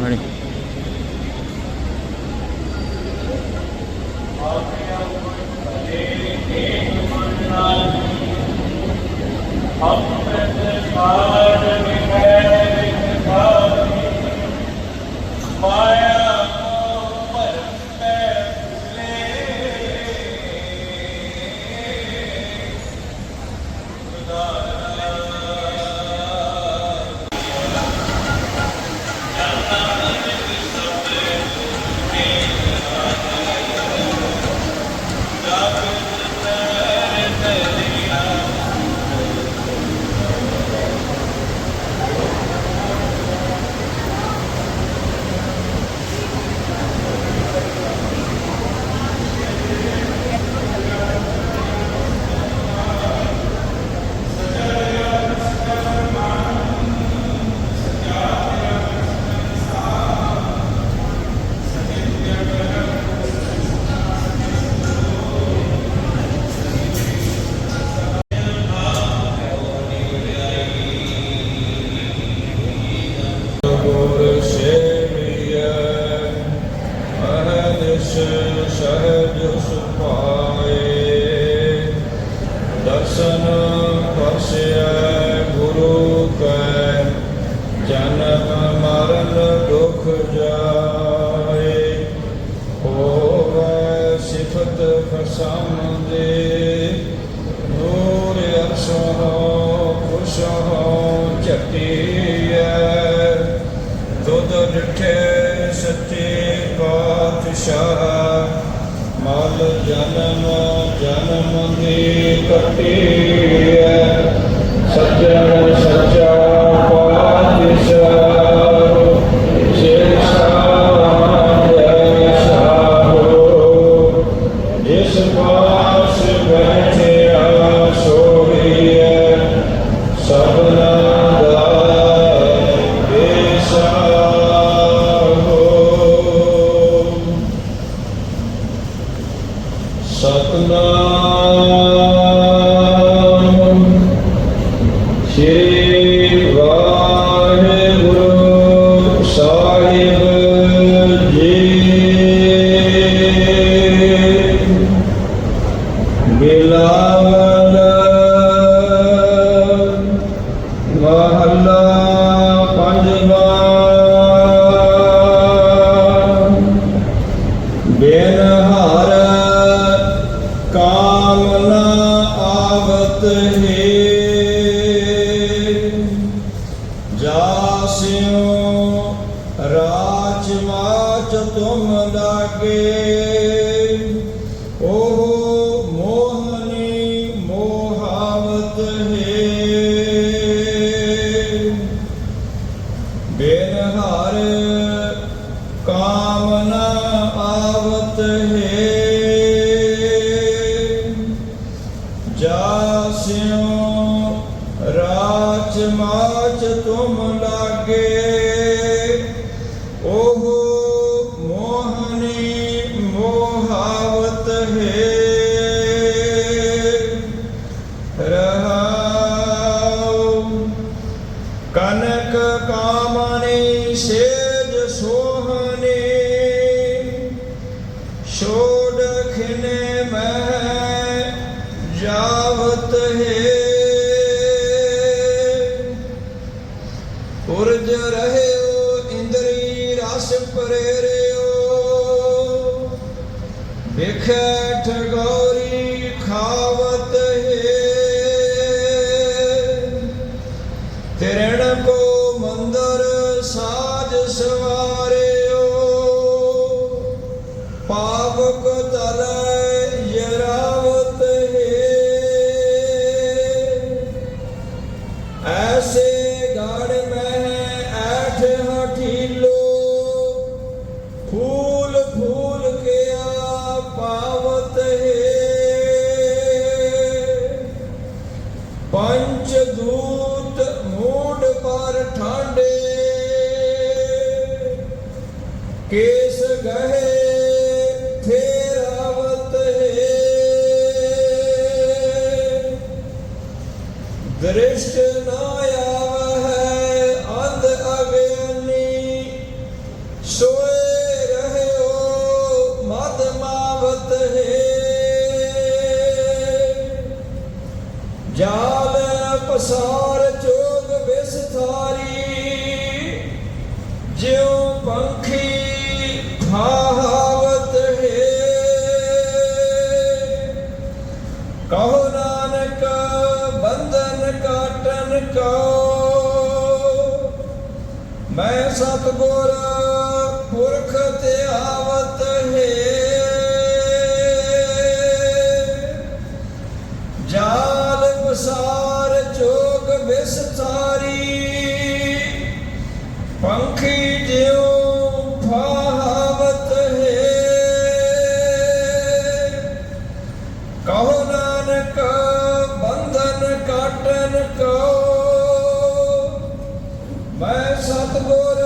何 ਸਹਜ ਸੁਭਾਏ ਦਰਸ਼ਨ ਪਰਸਿਐ ਗੁਰੂ ਕੈ ਜਨਮ ਮਰਨ ਦੁਖ ਜਾਏ ਹੋਵੇ ਸਿਫਤ ਖਸਮ ਦੇ ਨੂਰ ਅਰਸ਼ੋ ਖੁਸ਼ੋ ਝਟੀਐ ਦੁੱਧ ਡਿਠੇ ਸੱਚੇ ਪਾਤਸ਼ਾਹ ਮਲ ਜਨਮ ਜਨਮ ਦੀ ਕਟੀਐ ਸੱਜਣ ਸੱਚਾ ਪਾਤਸ਼ਾਹ। ਸ਼ੇਸ਼ਾ ਜਾਸਿਓ ਰਾਜ ਮਾਚ ਤੁਮ ਲਾਗੇ ਕਾਮ ਆਵਤ ਹੈ। ਜਾਸਿਓ ਰਾਜ ਮਾਚ ਤੁਮ ਲਾਗੇ। ਉਹ ਮੋਹਨੀ ਮੋਹਾਵਤ ਹੈ। ਰਹਾਉ ਕਨਕ ਕਾਮਨੀ ਸੇਜ ਸੋਹਨੀ ਉਰਜ ਰਹਿਓ ਇੰਦਰੀ ਰਸ ਪ੍ਰੇਰਿਓ। ਵਿਖੇ ਠਗੋਰੀ ਖਾਵਤ ਕੇਸ ਗਹਿ ਫੇਰਾਵਤ ਹੈ। ਦ੍ਰਿਸ਼ਟ ਨਾ ਆਵਹਿ ਅੰਧ ਅਗਿਆਨੀ ਸੋਏ ਰਹਿਓ ਮਦ ਮਾਵਤ ਹੈ। ਜਾਲ ਪਸਾਰ ਚੋਗ ਵਿਸਥਾਰੀ ਜਿਉ ਪੰਖੀ ਮੈਂ ਸਤਗੁਰ ਪੁਰਖ ਤੇ ਆਵਤ ਹੈ। ਜਾਲ ਬਸਾਰ ਜੋਗ ਵਿਸਤਾਰ Pastor Lord.